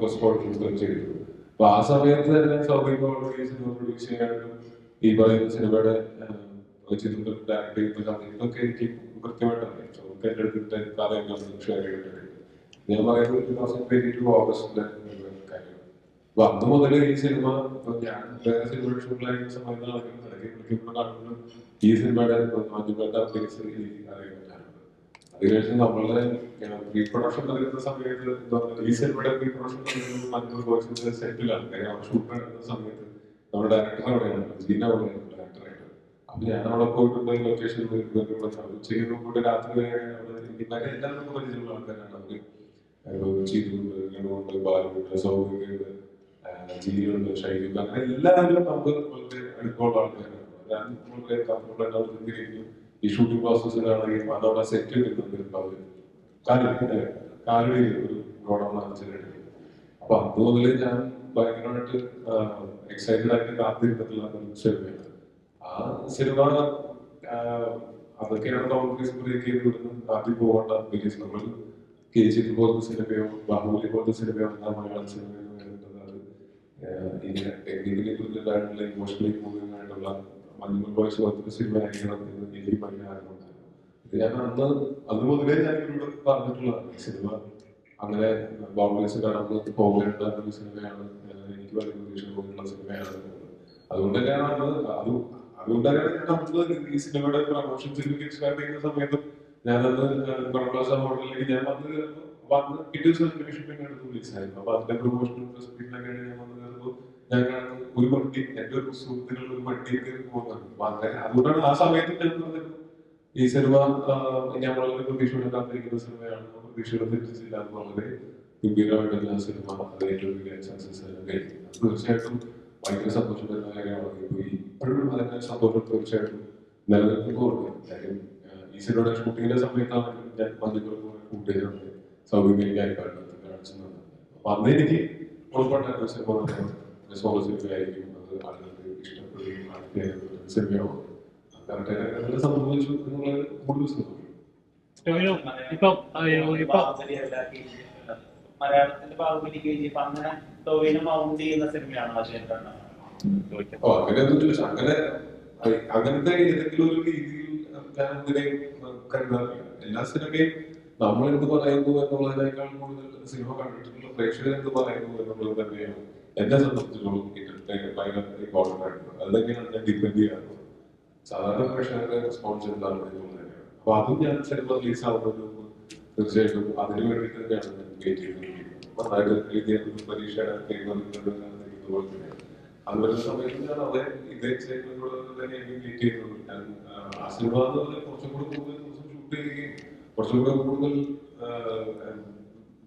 Post production ചെയ്തിരുന്നു അപ്പൊ ആ സമയത്ത് തന്നെ സ്വാഭാവികമായിട്ടും ഈ സിനിമ പ്രൊഡ്യൂസ് ചെയ്യാനായിട്ടും ഈ പറയുന്ന സിനിമയുടെ ഷെയർ ചെയ്തിട്ടുണ്ട് ഞാൻ പറയുന്നത് ഈ സിനിമ ഈ സിനിമയുടെ പറ്റാറുണ്ട് അത് കഴിഞ്ഞ് നമ്മളുടെ പ്രീ പ്രൊഡക്ഷൻ നടക്കുന്ന സമയത്ത് ഈ സിനിമയുടെ പ്രീ പ്രൊഡക്ഷൻ നടക്കുന്നത് മഞ്ജു ബോയ്സിന്റെ സെറ്റിലാണ് കാര്യം ഷൂട്ട് നടക്കുന്ന സമയത്ത് നമ്മുടെ ഡയറക്ടർ അവിടെയാണ് ജീന അവിടെയാണ് ഡയറക്ടറായിട്ട് അപ്പൊ ഞാൻ അവിടെ പോയിട്ടുണ്ട് ലൊക്കേഷൻ ഉച്ചയ്ക്ക് കൂടെ രാത്രി വരെ ഇവരെ എല്ലാവരും പരിചയമുള്ള ആൾക്കാരാണ്. അവർ ഗണമുണ്ട് ബാലുണ്ട് സൗകര്യമുണ്ട് ജീവിയുണ്ട് ഷൈലുണ്ട് അങ്ങനെ എല്ലാവരും നമുക്ക് വളരെ അടുപ്പമുള്ള ആൾക്കാരാണ്. ഞാൻ വളരെ കംഫർട്ടബിൾ ആയിട്ട് ചിന്തിരിക്കും ഈ ഷൂട്ടിംഗ് പ്രോസസ്സിലാണെങ്കിൽ അതവിടെ സെറ്റ് കിട്ടുന്നുണ്ട് അവർ കാലടി കാലടി ഒരു ഗോഡൗൺ വെച്ചിട്ടുണ്ട് അപ്പൊ അത് മുതൽ ഞാൻ ഭയങ്കരമായിട്ട് എക്സൈറ്റഡ് ആയിട്ട് കാത്തിരുന്നിട്ടുള്ള സിനിമയാണ്. ആ സിനിമ അതൊക്കെയാണ് കോൺഗ്രസ് ബ്രേക്ക് ചെയ്ത് വിടുന്നത് കാത്തി പോകേണ്ട വലിയ സിനിമകൾ കെ ജി പോലത്തെ സിനിമയോ ബാഹുബലി പോലത്തെ സിനിമയോ എന്നാ മലയാള സിനിമയോ ഇങ്ങനെ ടെക്നിക്കലി കുറിച്ചിട്ടായിട്ടുള്ള ഇമോഷണലി മൂവിംഗ് മഞ്ഞുമൽ ബോയ്സ് പോലത്തെ സിനിമ ആയിരിക്കണം എന്ന് ആഗ്രഹമുണ്ടായിരുന്നു ഇത് ഞാൻ അന്ന് അന്ന് മുതലേ ഞാൻ ഇവരോട് പറഞ്ഞിട്ടുള്ളതാണ്. സിനിമ അങ്ങനെ ബോംബേസ് കടന്ന് പോകേണ്ട ഒരു സിനിമയാണ്. എനിക്ക് വലിയ പ്രതീക്ഷ തോന്നിയുള്ള സിനിമയാണ്. അതുകൊണ്ട് തന്നെയാണ് അന്ന് അത് അതുകൊണ്ടാണ് ഈ സിനിമയുടെ പ്രൊമോഷൻ ചെയ്യുന്ന സമയത്തും കൊളംബോസ ഹോട്ടലിലേക്ക് ഞാൻ വന്ന് വന്ന് അന്വേഷണം പിന്നെ എടുത്ത് വിളിച്ചായിരുന്നു. അപ്പൊ അതിന്റെ പ്രൊമോഷൻ പിന്നെ ഞാൻ വന്ന് കയറുമ്പോൾ ഞാൻ ഒരു വണ്ടി എന്റെ ഒരു സുഹൃത്തുക്കൾ ഒരു വണ്ടിയൊക്കെ പോകുന്നുണ്ട്. അതുകൊണ്ടാണ് ആ സമയത്ത് ഞാൻ പറഞ്ഞത്. ഈ സിനിമ ഞാൻ വളരെ പ്രതീക്ഷയോടെ കാത്തിരിക്കുന്ന സിനിമയാണ്. പ്രതീക്ഷയോടെ തെറ്റിച്ചില്ല അത് വളരെ ഗംഭീരമായിട്ടുള്ള സിനിമ ഏറ്റവും വലിയ സക്സസ് തീർച്ചയായിട്ടും ഭയങ്കര സന്തോഷം തരുന്ന കാര്യമാണ് ഇപ്പോൾ ഇപ്പോഴും അതിന്റെ സന്തോഷം തീർച്ചയായിട്ടും നിലനിൽക്കുന്നുണ്ട് കാര്യം ഈ സിനിമയുടെ ഷൂട്ടിങ്ങിന്റെ സമയത്താണെങ്കിലും ഞാൻ മഞ്ഞുകൾ കൂട്ടുകാരുണ്ട് സൗകര്യമായി കാണിച്ചത്. അപ്പൊ അന്ന് എനിക്ക് ഉൾപ്പെട്ട സിനിമ സോളോ സിനിമയായിരിക്കും അത് ആളുകൾക്ക് ഇഷ്ടപ്പെടുകയും സിനിമയാവും സംഭവിച്ചു എന്നുള്ളത് കൂടുതൽ മലയാളത്തിന്റെ ബാഹുബലി അങ്ങനെ ടോവിനെ മൗണ്ട് ചെയ്യുന്ന സിനിമയാണ് അങ്ങനെ അങ്ങനെ അങ്ങനത്തെ ഏതെങ്കിലും ഒരു രീതിയിൽ ഞാൻ ഇതിനെ കരുതാറില്ല. എല്ലാ സിനിമയും നമ്മൾ എന്ത് പറയുന്നു എന്നുള്ളതിനേക്കാൾ കൂടുതൽ സിനിമ കണ്ടിട്ടുള്ള പ്രേക്ഷകർ പറയുന്നത് പറയുന്നു എന്നുള്ളത് തന്നെയാണ്. എന്നെ സംബന്ധിച്ചിടത്തോളം ഇതിന്റെ ഭയങ്കര ഇമ്പോർട്ടന്റ് ആയിട്ടുള്ളത് അത് തന്നെയാണ് ഞാൻ ഡിപ്പെൻഡ് ചെയ്യാറുള്ളത് സാധാരണ പ്രേക്ഷകരുടെ റെസ്പോൺസ് എന്താണ് എന്നുള്ളത് അപ്പൊ അതും ഞാൻ സിനിമ റിലീസ് ആവുന്നതിന് മുമ്പ് തീർച്ചയായിട്ടും അതിനു വേണ്ടിയിട്ട് തന്നെയാണ് ഞാൻ വെയിറ്റ് ചെയ്തിരിക്കുന്നത് നന്നായിട്ട് എഴുതിയ പരീക്ഷയുടെ പോലെ തന്നെയാണ്. അത് വരുന്ന സമയത്ത് ഞാൻ അതേ ഇതേ എക്സൈറ്റ്മെന്റോടെ തന്നെ എനിക്ക് വെയിറ്റ് ചെയ്യുന്നത്. ഞാൻ ആ സിനിമ എന്ന് പറഞ്ഞാൽ കുറച്ചും കൂടെ കൂടുതൽ ദിവസം ഷൂട്ട് ചെയ്യുകയും കുറച്ചും കൂടെ കൂടുതൽ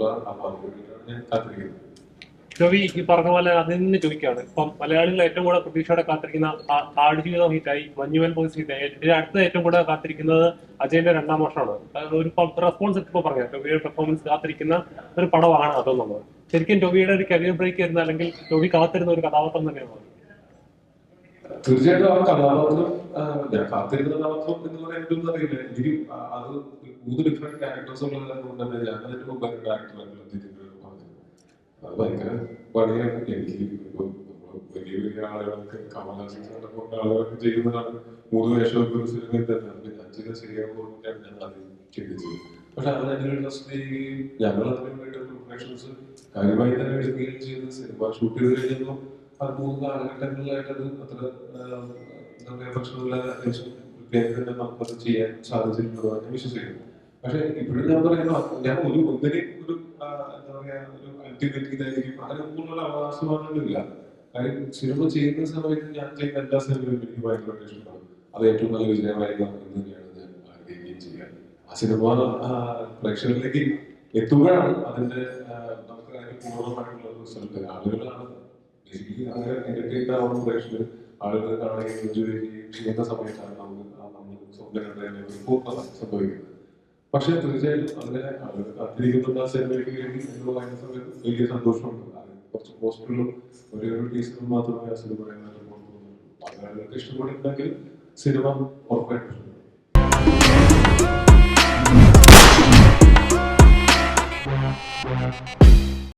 ഞാൻ കാത്തിരിക്കുന്നത് രവി ഈ പറഞ്ഞ പോലെ അതിൽ നിന്ന് ചോദിക്കുകയാണ്. ഇപ്പം മലയാളികൾ ഏറ്റവും കൂടുതൽ പ്രതീക്ഷയോടെ കാത്തിരിക്കുന്ന ആടുജീവിതം ഹിറ്റായി മഞ്ഞുവൻ ബോയ്സ് ഹിറ്റായി ഇതിന് അടുത്ത ഏറ്റവും കൂടുതൽ കാത്തിരിക്കുന്നത് അജയന്റെ രണ്ടാം വർഷമാണ്. ഒരു റെസ്പോൺസ് ഇപ്പോൾ പറഞ്ഞു ടൊവിയുടെ പെർഫോമൻസ് കാത്തിരിക്കുന്ന ഒരു പടമാണ് അതെന്നുള്ളത്. ശരിക്കും ടൊവിയുടെ ഒരു കരിയർ ബ്രേക്ക് ആയിരുന്നു അല്ലെങ്കിൽ ടൊവി കാത്തിരുന്ന ഒരു കഥാപാത്രം തന്നെയാണ്? തീർച്ചയായിട്ടും ആ കഥാപാത്രം ഞാൻ കാത്തിരുന്ന കഥാപാത്രം എന്ന് പറയാൻ എന്തൊന്നും അറിയില്ല. എനിക്ക് അത് മൂന്ന് ഡിഫറെന്റ് ക്യാരക്ടേഴ്സ് ഉള്ളത് കൊണ്ട് തന്നെ ഞാൻ അതിന്റെ മുമ്പ് ക്യാരക്ടറാണ് അത് ഭയങ്കര പണിയാണ്. എനിക്ക് വലിയ വലിയ ആളുകളൊക്കെ കമൽഹാസൻ കൊണ്ട് ആളുകളൊക്കെ ചെയ്യുന്നതാണ് മൂന്ന് വേഷമൊക്കെ ഒരു സിനിമയിൽ തന്നെ. അപ്പൊ ഞാൻ ചെയ്ത ശരിയാകുമ്പോഴാണ് ഞാൻ ആദ്യം ചിന്തിച്ചത് പക്ഷെ അത് എന്റെ ഇൻട്രസ്റ്റ് ചെയ്യുകയും ഞങ്ങൾ അതിനു വേണ്ടി പ്രിപ്പറേഷൻസ് കാര്യമായി തന്നെ എടുക്കുകയും ചെയ്ത് സിനിമ ഷൂട്ട് ചെയ്ത് കഴിഞ്ഞപ്പോൾ അത് കാലഘട്ടങ്ങളിലായിട്ടത് കാലഘട്ടങ്ങളിലായിട്ട് അത് അത്ര തന്നെ ചെയ്യാൻ സാധിച്ചിട്ടുണ്ടോ എന്ന് വിശ്വസിക്കുന്നു. പക്ഷെ ഇപ്പോഴും ഞാൻ പറയുന്നു ഞാൻ ഒരു ഒന്നിനെ ഒരു എന്താ പറയാ ഒരു കാര്യം സിനിമ ചെയ്യുന്ന സമയത്ത് ഞാൻ ചെയ്യുന്ന എല്ലാ സിനിമയും എനിക്ക് ഭയങ്കര ഇഷ്ടമാണ് അത് ഏറ്റവും നല്ല എന്ന് തന്നെയാണ് ഞാൻ ആഗ്രഹിക്കുകയും ചെയ്യുക ആ സിനിമ പ്രേക്ഷകരിലേക്ക് എത്തുമ്പോഴാണ് അതിന്റെ നമുക്ക് അതിന് പൂർണമായിട്ടുള്ള റിസൾട്ട് ആളുകളാണ് അങ്ങനെ എന്റർടൈൻഡ് ആവുന്ന പ്രേക്ഷകർ ആളുകൾ കാണുകയും എൻജോയ് ചെയ്യുകയും ചെയ്യുന്ന സമയത്താണ് നമുക്ക് നമ്മൾ സ്വപ്നം കണ്ടതിനെ ഒരു പൂർണത സംഭവിക്കുന്നത്. പക്ഷെ തീർച്ചയായിട്ടും അതിനെ ആളുകൾ കാത്തിരിക്കുന്നുണ്ട് ആ സിനിമയ്ക്ക് വേണ്ടി എന്ന് പറയുന്ന സമയത്ത് വലിയ സന്തോഷമുണ്ട്. കുറച്ച് പോസ്റ്ററുകളും ഒരേ ഒരു ടീച്ചറും മാത്രമേ ആ സിനിമ ആളുകൾക്ക് ഇഷ്ടപ്പെട്ടിട്ടുണ്ടെങ്കിൽ സിനിമ ഉറപ്പായിട്ടും